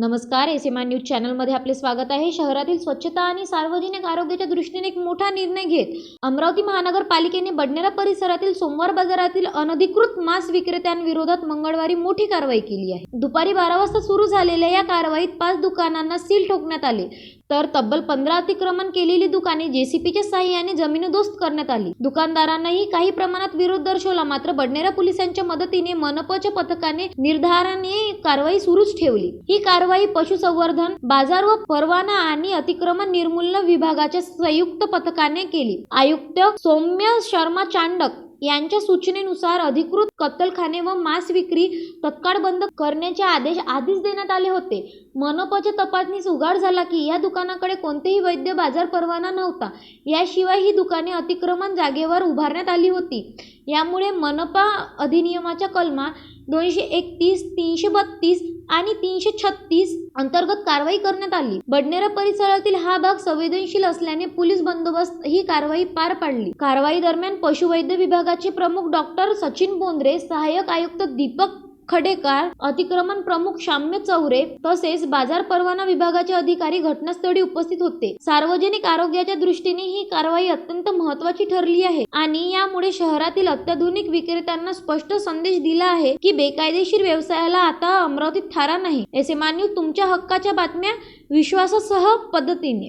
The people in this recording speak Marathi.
नमस्कार एस एम आय न्यूज चॅनलमध्ये आपले स्वागत आहे. शहरातील स्वच्छता आणि सार्वजनिक आरोग्याच्या दृष्टीने एक मोठा निर्णय घेत अमरावती महानगरपालिकेने बडनेरा परिसरातील सोमवार बाजारातील अनधिकृत मांस विक्रेत्यांविरोधात मंगळवारी मोठी कारवाई केली आहे. दुपारी बारा वाजता सुरू झालेल्या या कारवाईत पाच दुकानांना सील ठोकण्यात आले. तर तब्बल पंधरा अतिक्रमण केलेली दुकाने जेसीपीच्या साह्याने जमीनदोस्त करण्यात आली. दुकानदारांनाही काही प्रमाणात विरोध दर्शवला मात्र बडनेरा पोलिसांच्या मदतीने मनपाच्या पथकाने निर्धाराने कारवाई सुरूच ठेवली. ही कारवाई पशुसंवर्धन बाजार व परवाना आणि अतिक्रमण निर्मूलन विभागाच्या संयुक्त पथकाने केली. आयुक्त सौम्य शर्मा चांडक यांच्या सूचनेनुसार अधिकृत कत्तलखाने व मांस विक्री तत्काळ बंद करण्याचे आदेश आधीच देण्यात आले होते. मनपाच्या तपासणीस उघाड झाला की या दुकानाकडे कोणतेही वैद्य बाजार परवाना नव्हता. याशिवाय ही दुकाने अतिक्रमण जागेवर उभारण्यात आली होती. यामुळे मनपा अधिनियमाच्या कलमा दोनशे एकतीस तीनशे बत्तीस आणि तीनशे छत्तीस अंतर्गत कारवाई करण्यात आली. बडनेरा परिसरातील हा भाग संवेदनशील असल्याने पोलीस बंदोबस्त ही कारवाई पार पाडली. कारवाई दरम्यान पशुवैद्य विभागाचे प्रमुख डॉक्टर सचिन बोंद्रे सहाय्यक आयुक्त दीपक खडेकार अतिक्रमण प्रमुख शाम्य चौरे तसेच बाजार परवाना विभागाचे अधिकारी घटनास्थळी उपस्थित होते. सार्वजनिक आरोग्याच्या दृष्टीने ही कारवाई अत्यंत महत्वाची ठरली आहे आणि यामुळे शहरातील अत्याधुनिक विक्रेत्यांना स्पष्ट संदेश दिला आहे की बेकायदेशीर व्यवसायाला आता अमरावतीत थारा नाही. एस एम न्यूज तुमच्या हक्काच्या बातम्या विश्वासासह पद्धतीने.